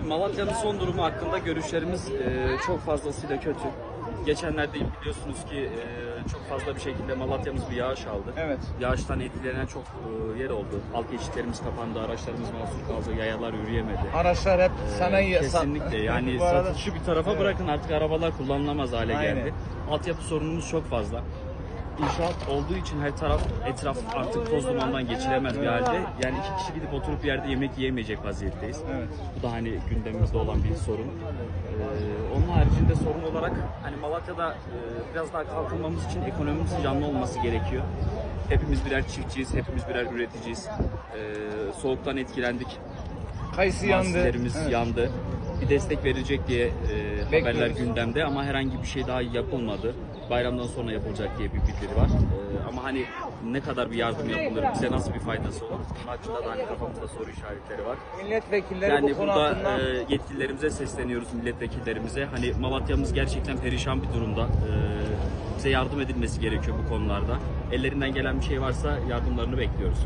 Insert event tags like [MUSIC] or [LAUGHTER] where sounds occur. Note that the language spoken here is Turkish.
Abi Malatya'nın son durumu hakkında görüşlerimiz e, çok fazlasıyla kötü. Geçenlerde biliyorsunuz ki e, çok fazla bir şekilde Malatya'mız bir yağış aldı. Evet. Yağıştan etkilenen çok e, yer oldu. Alt geçitlerimiz kapandı, araçlarımız mahsur kaldı, yayalar yürüyemedi. Araçlar hep Ee, sanayi Kesinlikle yani [LAUGHS] Bu arada- satışı bir tarafa Evet. bırakın artık arabalar kullanılamaz hale Aynen. geldi. Altyapı sorunumuz çok fazla. İnşaat olduğu için her taraf etraf artık toz dumandan geçilemez bir halde. Yani iki kişi gidip oturup bir yerde yemek yiyemeyecek vaziyetteyiz. Evet. Bu da hani gündemimizde olan bir sorun. Ee, onun haricinde sorun olarak hani Malatya'da e, biraz daha kalkınmamız için ekonomimizin canlı olması gerekiyor. Hepimiz birer çiftçiyiz, hepimiz birer üreticiyiz. Ee, soğuktan etkilendik. Kayısı yandı. Evet. yandı. Bir destek verecek diye e, haberler Bekliyoruz. gündemde ama herhangi bir şey daha yapılmadı. Bayramdan sonra yapılacak diye bir bildiri var. E, ama hani ne kadar bir yardım yapılır, bize nasıl bir faydası olur? Bunun hakkında da hani kafamızda soru işaretleri var. Milletvekilleri Yani bu konu burada hakkında e, yetkililerimize sesleniyoruz, milletvekillerimize. Hani Malatya'mız gerçekten perişan bir durumda. E, bize yardım edilmesi gerekiyor bu konularda. Ellerinden gelen bir şey varsa yardımlarını bekliyoruz.